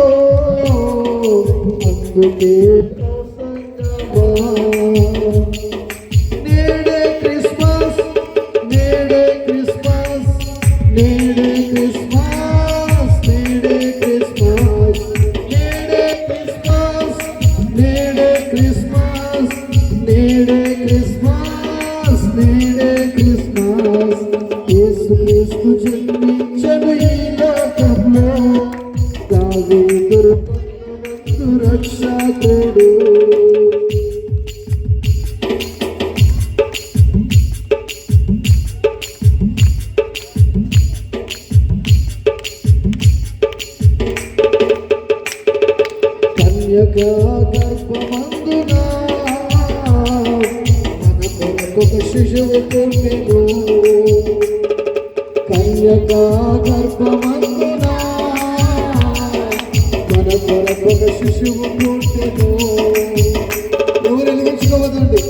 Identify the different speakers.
Speaker 1: तो अंग बेटा Christmas, Merry Christmas, Jesus Christ, నాగురు రక్షకుడు గర్భమందున? ఒక శిశువు పుణ్యము? కన్యకా గర్భమందు పర పర శిశువు పుట్టెను ఎవరు ఎందుకు